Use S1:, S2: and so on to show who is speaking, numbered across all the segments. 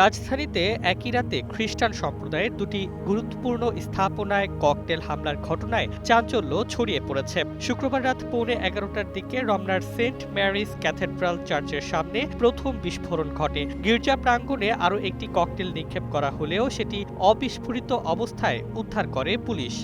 S1: রাজধানীতে একই রাতে খ্রিস্টান সম্প্রদায়ের দুটি গুরুত্বপূর্ণ স্থাপনায় ককটেল হামলার ঘটনায় চাঞ্চল্য ছড়িয়ে পড়েছে। শুক্রবার রাত পৌনে এগারোটার দিকে রমনার সেন্ট ম্যারিস ক্যাথেড্রাল চার্চের সামনে প্রথম বিস্ফোরণ ঘটে। গির্জা প্রাঙ্গণে আরও একটি ককটেল নিক্ষেপ করা হলেও সেটি অবিস্ফোরিত অবস্থায় উদ্ধার করে পুলিশ।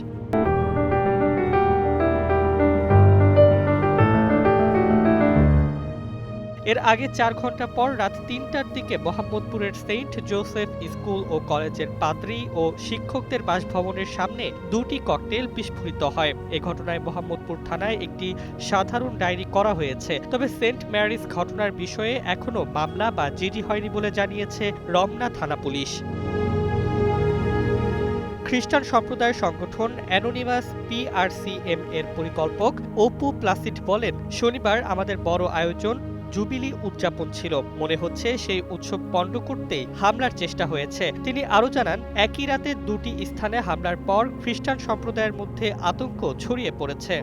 S1: এর আগে চার ঘণ্টা পর রাত তিনটার দিকে মোহাম্মদপুরের সেন্ট জোসেফ স্কুল ও কলেজের পাদ্রী ও শিক্ষকদের বাসভবনের সামনে দুটি ককটেল বিস্ফোরিত হয়। এ ঘটনায় মোহাম্মদপুর থানায় একটি সাধারণ ডায়েরি করা হয়েছে। তবে সেন্ট ম্যারিস ঘটনার বিষয়ে এখনও মামলা বা জিডি হয়নি বলে জানিয়েছে রমনা থানা পুলিশ। খ্রিস্টান সম্প্রদায়ের সংগঠন অ্যানোনিমাস পিআরসিএম এর পরিকল্পক অপু প্লাসিড বলেন, শনিবার আমাদের বড় আয়োজন জুবিলি উদযাপন ছিল। মনে হচ্ছে সেই উৎসব পণ্ড করতেই হামলার চেষ্টা হয়েছে। তিনি আরও জানান, একই রাতে দুটি স্থানে হামলার পর খ্রিস্টান সম্প্রদায়ের মধ্যে আতঙ্ক ছড়িয়ে পড়েছে।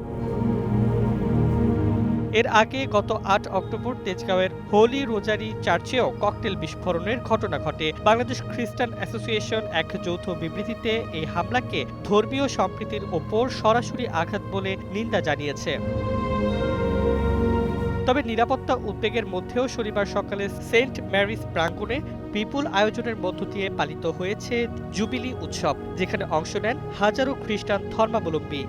S1: এর আগে গত আট অক্টোবর তেজগাঁওয়ের হোলি রোজারি চার্চেও ককটেল বিস্ফোরণের ঘটনা ঘটে। বাংলাদেশ খ্রিস্টান অ্যাসোসিয়েশন এক যৌথ বিবৃতিতে এই হামলাকে ধর্মীয় সম্প্রীতির ওপর সরাসরি আঘাত বলে নিন্দা জানিয়েছে। তবে নিরাপত্তা উদ্বেগের মধ্যেও শনিবার সকালে সেন্ট ম্যারিস প্রাঙ্গণে বিপুল আয়োজনের মধ্য দিয়ে পালিত হয়েছে জুবিলি উৎসব, যেখানে অংশ নেন হাজারো খ্রিস্টান ধর্মাবলম্বী।